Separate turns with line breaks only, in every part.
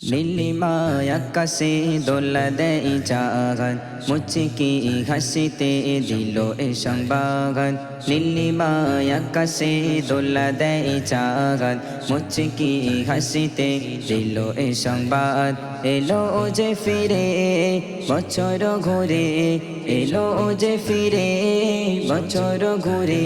নীলিমায় আকাশে দোলা দেই চাগান মুচকি হাসিতে দিল এ সংবাগান নীলিমায় আকাশে দোলা দেই চাগান মুচকি হাসিতে দিল এ সংবাদ। এলো যে ফিরে, বছর ঘুরে, এলো যে ফিরে, বছর ঘুরে,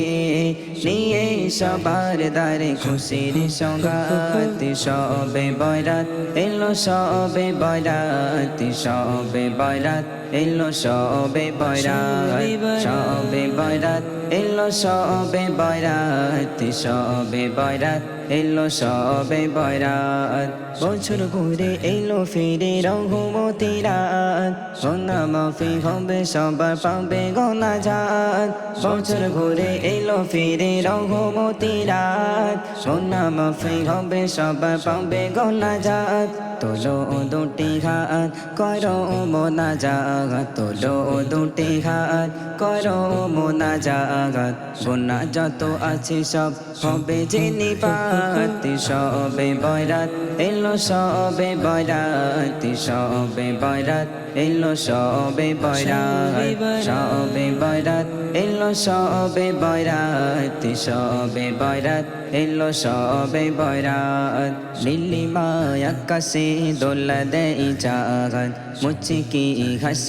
নিয়ে সবার দ্বারে খুশির সঙ্গাত সবে বয়রাত এলো সবে বয়রাত সবে বয়রাত এলো সবে বয়রাত সবে বয়রাত এলো সবে বয়রাত সবে বয়রাত এলো সবে বয়রাত বছর ঘুরে এলো ফিরে রঘুমতি রাত সোনা মাফি হবে, সবার পাবে গনা যাত বছর ঘুরে এলো ফিরে রঘুমতি রাত সোনা মাফি হবে, সবার পাবে গনা যাত তোলো দুটি হাত, করো মোনা জাগাত তোলো দুটি হাত করো মোনা জাগাত। গোনা যত আছে সব হবে জেনি পাত সবে বয়রাত এলো, সবে বয়রাত সবে বয়রাত এলো, সবে বয়রাত সবে বয়রাত এলো, সবে বয়রাত সবে বয়রাত এলো, সবে বয়রাত। নীলিমায় আকাশে দোলা দেই জাগান মুচকি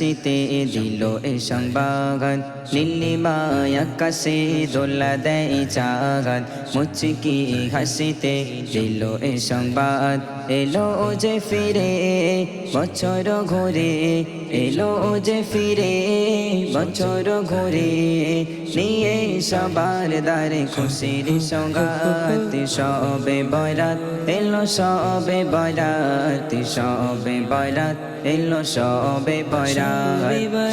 হাসিতে দিল এ সংবাগান নীলিমায় আকাশে দোলা দেই জাগান মুচকি হাসিতে দিল এ সংবাদ এলো যে ফিরে বছর ঘুরে এলো যে ফিরে বছর ঘুরে নিয়ে সবার দ্বারে খুশির সঙ্গাত সবে বয়রাত এলো সবে বয়রাত সবে বয়রাত এলো সবে বয়রাত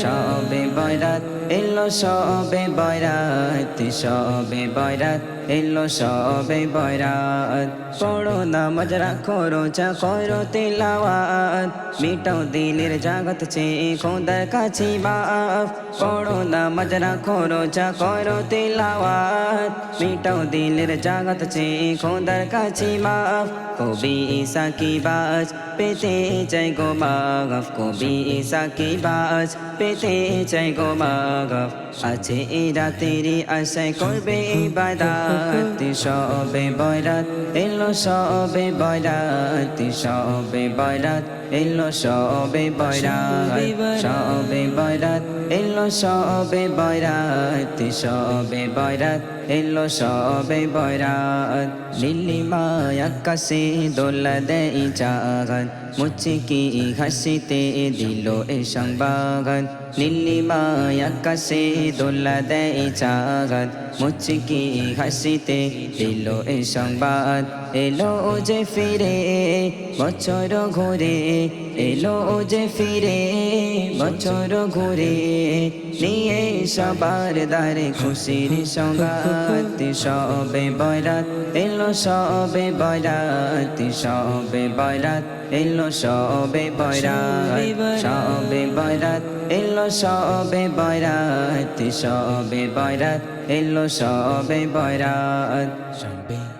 সবে বয়রাত এলো সবে বয়রাত সবে বয়রাত এলো সবে বয়রাত। পড়ো নামাজ রাখো, রোজা করো তেলাওয়াত। মিটাও দিলের জাগত চে খোদার কাছে বাপ। পড়ো নামাজ রাখো, রোজা করো তেলাওয়াত। মিটাও দিলের জাগত চে খোদার কাছে বাপ। কবি ঈসা কি বাজ পেতে চাই গো মাগফ কবি ঈসা কি বাজ পেতে চাই গো মাগফ আছে এই রাতেরই আশায় করবে ইবাদত। সবে বয়রাত এলো সবে বয়রাত সবে বয়রাত এলো সবে বয়রাত সবে বয়রাত এলো সবে বয়রাত সবে বয়রাত এলো সবে বয়রাত নীলিমায় আকাশে দোলা দেই জাগান মুচকি হাসিতে দিল এ সংবাগান নীলিমায় আকাশে দোলা দেই জাগান মুচকি হাসিতে দিল এ সংবাদ। এলো যে ফিরে, বছর ঘুরে এলো যে ফিরে, বছর ঘুরে নিয়ে সবার দ্বারে খুশির সঙ্গাত, সবে বয়রাত এলো, সবে বয়রাত সবে বয়রাত এলো, সবে বয়রাত সবে বয়রাত এলো, সবে বয়রাত সবে বয়রাত এলো, সবে বয়রাত, সবে